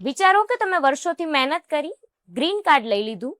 વિચારો કે તમે વર્ષોથી મહેનત કરી, ગ્રીન કાર્ડ લઈ લીધું,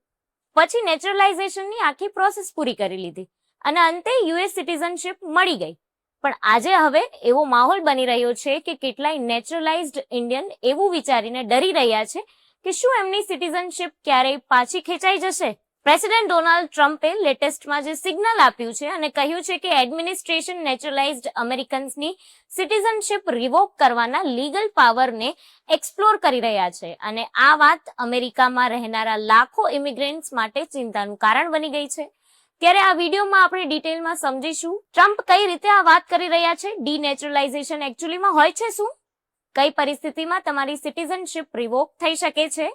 પછી નેચરલાઇઝેશનની આખી પ્રોસેસ પૂરી કરી લીધી અને અંતે યુએસ સિટીઝનશીપ મળી ગઈ. પણ આજે હવે એવો માહોલ બની રહ્યો છે કે કેટલાય નેચરલાઇઝ્ડ ઇન્ડિયન એવું વિચારીને ડરી રહ્યા છે કે શું એમની સિટીઝનશીપ ક્યારેય પાછી ખેંચાઈ જશે? પ્રેસિડેન્ટ ડોનાલ્ડ ટ્રમ્પે લેટેસ્ટમાં જે સિગ્નલ આપ્યું છે અને કહ્યું છે કે એડમિનિસ્ટ્રેશન નેચરલાઇઝ્ડ અમેરિકન્સની સિટીઝનશિપ રિવોક કરવાના લીગલ પાવરને એક્સપ્લોર કરી રહ્યા છે. અને આ વાત અમેરિકામાં રહેનારા લાખો ઇમિગ્રન્ટ્સ માટે ચિંતાનું કારણ બની ગઈ છે. ત્યારે આ વિડીયોમાં આપણે ડિટેલમાં સમજીશું, ટ્રમ્પ કઈ રીતે આ વાત કરી રહ્યા છે? ડીનેચરલાઇઝેશન એકચ્યુઅલીમાં હોય છે શું? કઈ પરિસ્થિતિમાં તમારી સિટીઝનશીપ રિવોક થઈ શકે છે?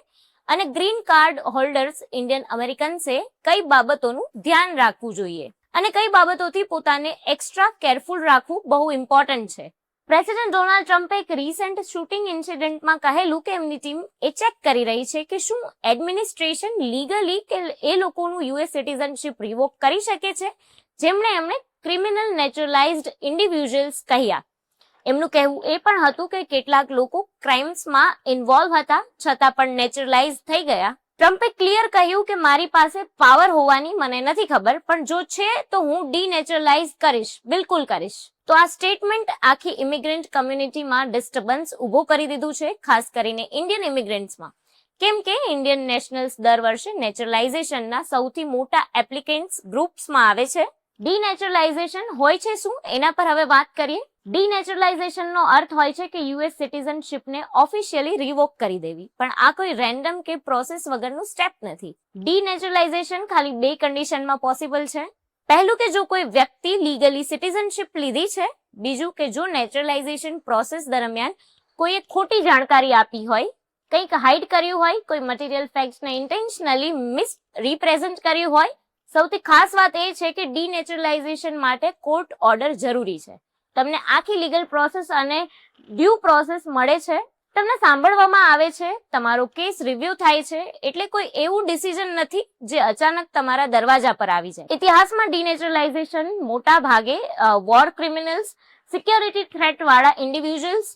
અને ગ્રીન કાર્ડ હોલ્ડર્સ ઇન્ડિયન અમેરિકન્સે કઈ બાબતોનું ધ્યાન રાખવું જોઈએ? અને કઈ બાબતોથી પોતાને એક્સ્ટ્રા કેરફુલ રાખવું બહુ ઇમ્પોર્ટન્ટ છે? પ્રેસિડેન્ટ ડોનાલ્ડ ટ્રમ્પે એક રિસેન્ટ શૂટિંગ ઇન્સિડન્ટમાં કહેલું કે એમની ટીમ એ ચેક કરી રહી છે કે શું એડમિનિસ્ટ્રેશન લીગલી કે એ લોકોનું યુએસ સિટીઝનશીપ રિવોક કરી શકે છે? જેમણે એમણે ક્રિમિનલ નેચરલાઇઝ્ડ ઇન્ડિવિજ્યુઅલ્સ કહ્યા. એમનું કહેવું એ પણ હતું કે કેટલાક લોકો ક્રાઇમ્સમાં ઇન્વોલ્વ હતા, છતાં પણ નેચરલાઇઝ થઈ ગયા. ટ્રમ્પે ક્લિયર કહ્યું કે મારી પાસે પાવર હોવાની મને નથી ખબર, પણ જો છે તો હું ડીનેચરલાઇઝ કરીશ, બિલકુલ કરીશ. તો આ સ્ટેટમેન્ટ આખી ઇમિગ્રન્ટ કમ્યુનિટીમાં ડિસ્ટર્બન્સ ઊભો કરી દીધું છે, ખાસ કરીને ઇન્ડિયન ઇમિગ્રન્ટ્સમાં કેમ કે ઇન્ડિયન નેશનલ્સ દર વર્ષે નેચરલાઇઝેશનના સૌથી મોટા એપ્લિકેન્ટ્સ ગ્રુપ્સમાં આવે છે. ડીનેચરલાઇઝેશન હોય છે શું? એના પર હવે વાત કરીએ. ડીનેચરલાઇઝેશનનો અર્થ હોય છે કે યુએસ સિટીઝનશિપને ઓફિશિયલી રિવોક કરી દેવી. પણ આ કોઈ રેન્ડમ કે પ્રોસેસ વગરનું સ્ટેપ નથી. ડીનેચરલાઇઝેશન ખાલી બે કન્ડિશનમાં પોસિબલ છે. પહેલું કે જો કોઈ વ્યક્તિ લીગલી સિટીઝનશિપ લીધી છે, બીજું કે જો નેચરલાઇઝેશન પ્રોસેસ દરમિયાન કોઈએ ખોટી જાણકારી આપી હોય, કંઈક હાઇડ કર્યું હોય, કોઈ મટીરિયલ ફેક્ટ્સને ઇન્ટેન્શનલી મિસ રિપ્રેઝન્ટ કર્યું હોય, સૌથી ખાસ વાત એ છે કે ડીનેચરલાઇઝેશન માટે કોર્ટ ઓર્ડર જરૂરી છે. તમને આખી લીગલ પ્રોસેસ અને ડ્યુ પ્રોસેસ મળે છે. તમને સાંભળવામાં આવે છે, તમારો કેસ રિવ્યુ થાય છે, એટલે કોઈ એવું ડિસિઝન નથી જે અચાનક તમારા દરવાજા પર આવી જાય. ઇતિહાસમાં ડીનેચરલાઇઝેશન મોટા ભાગે વોર ક્રિમિનલ્સ સિક્યોરિટી થ્રેટ વાળા ઇન્ડિવિજ્યુઅલ્સ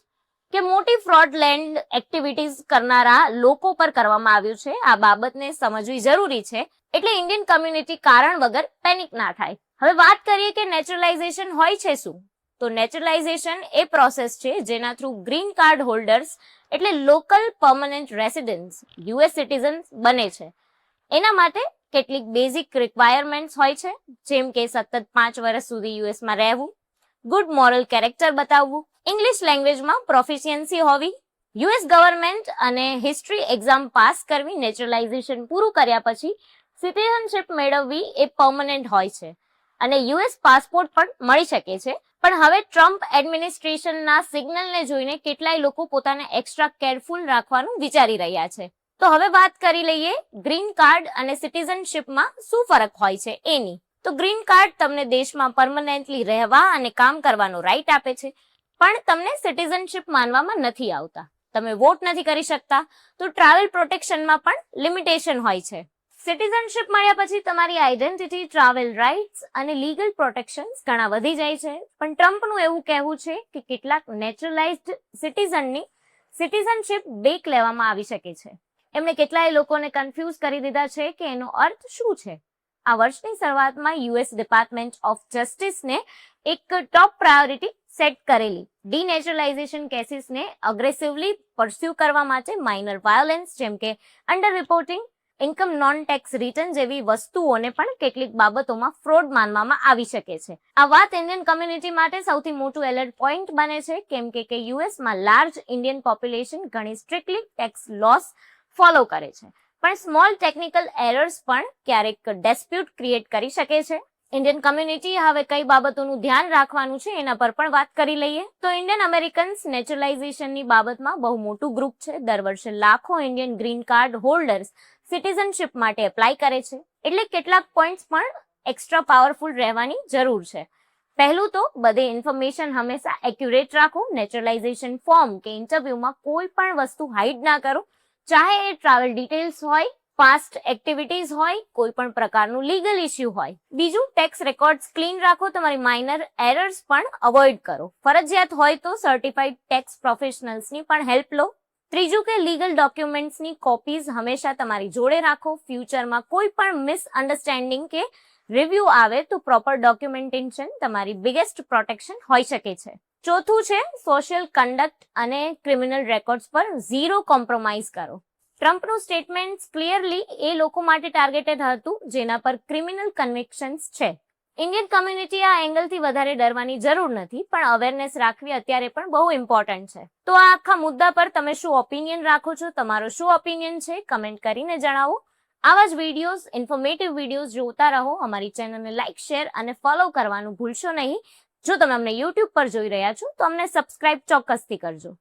કે મોટી ફ્રોડલેન્ડ એક્ટિવિટીઝ કરનારા લોકો પર કરવામાં આવ્યું છે. આ બાબતને સમજવી જરૂરી છે. એટલે ઇન્ડિયન કમ્યુનિટી કારણ વગર પેનિક ના થાય. હવે વાત કરીએ કે નેચરલાઇઝેશન હોય છે શું? તો નેચરલાઇઝેશન એ પ્રોસેસ છે જેના થ્રુ ગ્રીન કાર્ડ હોલ્ડર્સ એટલે local permanent residence US citizens બને છે. એના માટે કેટલીક બેઝિક રિક્વાયરમેન્ટ્સ હોય છે, જેમ કે સતત પાંચ વર્ષ સુધી યુએસમાં રહેવું ગુડ મોરલ કેરેક્ટર બતાવવું ઇંગ્લિશ લેંગ્વેજમાં પ્રોફિશિયન્સી હોવી યુએસ ગવર્મેન્ટ અને હિસ્ટ્રી એક્ઝામ પાસ કરવી નેચરલાઇઝેશન પૂરું કર્યા પછી સિટીઝનશિપ મેળવવી એ પરમનન્ટ હોય છે. અને યુએસ પાસપોર્ટ પણ મળી શકે છે. પણ હવે ટ્રમ્પ એડમિનિસ્ટ્રેશનના સિગ્નલને જોઈને કેટલાય લોકો પોતાને એક્સ્ટ્રા કેરફુલ રાખવાનું વિચારી રહ્યા છે. તો હવે વાત કરી લઈએ ગ્રીન કાર્ડ અને સિટીઝનશિપમાં શું ફરક હોય છે? એની તો ગ્રીન કાર્ડ તમને દેશમાં પરમનન્ટલી રહેવા અને કામ કરવાનો રાઈટ આપે છે. પણ તમને સિટીઝનશિપ માનવામાં નથી આવતા. તમે વોટ નથી કરી શકતા. તો ટ્રાવેલ પ્રોટેક્શનમાં પણ લિમિટેશન હોય છે. સિટીઝનશિપ મળ્યા પછી તમારી આઈડેન્ટિટી ટ્રાવેલ રાઇટ્સ અને લીગલ પ્રોટેક્શન્સ ઘણા વધી જાય છે. પણ ટ્રમ્પનું એવું કહેવું છે કે કેટલાક નેચરલાઇઝ્ડ સિટીઝનની સિટીઝનશિપ બેક લેવામાં આવી શકે છે. એમણે કેટલાય લોકોને કન્ફ્યુઝ કરી દીધા છે કે એનો અર્થ શું છે? આ વર્ષની શરૂઆતમાં યુએસ ડિપાર્ટમેન્ટ ઓફ જસ્ટિસને એક ટોપ પ્રાયોરિટી સેટ કરેલી. ડીનેચરલાઇઝેશન કેસીસને અગ્રેસિવલી પરસ્યુ કરવા માટે માઇનર વાયોલેન્સ જેમ કે under reporting income non tax return જેવી વસ્તુઓને પણ કેટલીક બાબતોમાં ફ્રોડ માનવામાં આવી શકે છે. આ વાત ઇન્ડિયન કમ્યુનિટી માટે સૌથી મોટું એલર્ટ પોઈન્ટ બને છે, કેમ કે કે યુએસમાં લાર્જ ઇન્ડિયન પોપ્યુલેશન ઘણી સ્ટ્રિક્ટલી ટેક્સ લોસ ફોલો કરે છે. પણ સ્મોલ ટેકનિકલ એરર્સ પણ ક્યારેક ડેસ્પ્યુટ ક્રિએટ કરી શકે છે. ઇન્ડિયન કમ્યુનિટી હવે કઈ બાબતોનું ધ્યાન રાખવાનું છે એના પર પણ વાત કરી લઈએ. તો ઇન્ડિયન અમેરિકન્સ નેચરલાઇઝેશનની બાબતમાં બહુ મોટું ગ્રુપ છે. દર વર્ષે લાખો Indian green card holders citizenship માટે એપ્લાય કરે છે. એટલે કેટલાક પોઈન્ટ્સ પણ એક્સ્ટ્રા પાવરફુલ રહેવાની જરૂર છે. પહેલું તો બધે ઇન્ફોર્મેશન હંમેશા એક્યુરેટ રાખો. નેચરલાઇઝેશન ફોર્મ કે ઇન્ટરવ્યુમાં કોઈ પણ વસ્તુ હાઇડ ના કરો. ચાહે એ ટ્રાવેલ ડિટેલ્સ હોય પાસ્ટ એક્ટિવિટીઝ હોય, કોઈ પણ પ્રકારનું લીગલ ઇસ્યુ હોય. બીજું ટેક્સ રેકોર્ડ્સ ક્લીન રાખો. તમારી માઇનર એરર્સ પણ અવોઇડ કરો. ફરજિયાત હોય તો સર્ટિફાઈડ ટેક્સ પ્રોફેશનલ્સની પણ હેલ્પ લો. ત્રીજું કે લીગલ ડોક્યુમેન્ટ્સની કોપીઝ હંમેશા તમારી જોડે રાખો. ફ્યુચરમાં કોઈ પણ મિસઅન્ડરસ્ટેન્ડિંગ કે રિવ્યુ આવે તો પ્રોપર ડોક્યુમેન્ટેશન તમારી બિગેસ્ટ પ્રોટેક્શન હોઈ શકે છે. ચોથું છે સોશિયલ કન્ડક્ટ અને ક્રિમિનલ રેકોર્ડ્સ પર ઝીરો કોમ્પ્રોમાઇઝ કરો. ટ્રમ્પનું સ્ટેટમેન્ટ ક્લિયરલી એ લોકો માટે ટાર્ગેટેડ હતું, જેના પર ક્રિમિનલ કન્વિક્શન્સ છે. ઇન્ડિયન કમ્યુનિટી આ એંગલથી વધારે ડરવાની જરૂર નથી, પણ અવેરનેસ રાખવી અત્યારે પણ બહુ ઇમ્પોર્ટન્ટ છે. તો આ આખા મુદ્દા પર તમે શું ઓપિનિયન રાખો છો? તમારો શું ઓપિનિયન છે? કમેન્ટ કરીને જણાવો. આવા જ વિડીયોઝ ઇન્ફોર્મેટિવ વિડીયોઝ જોતા રહો. અમારી ચેનલને લાઇક શેર અને ફોલો કરવાનું ભૂલશો નહીં. જો તમે અમને યુટ્યુબ પર જોઈ રહ્યા છો, તો અમને સબસ્ક્રાઇબ ચોક્કસથી કરજો.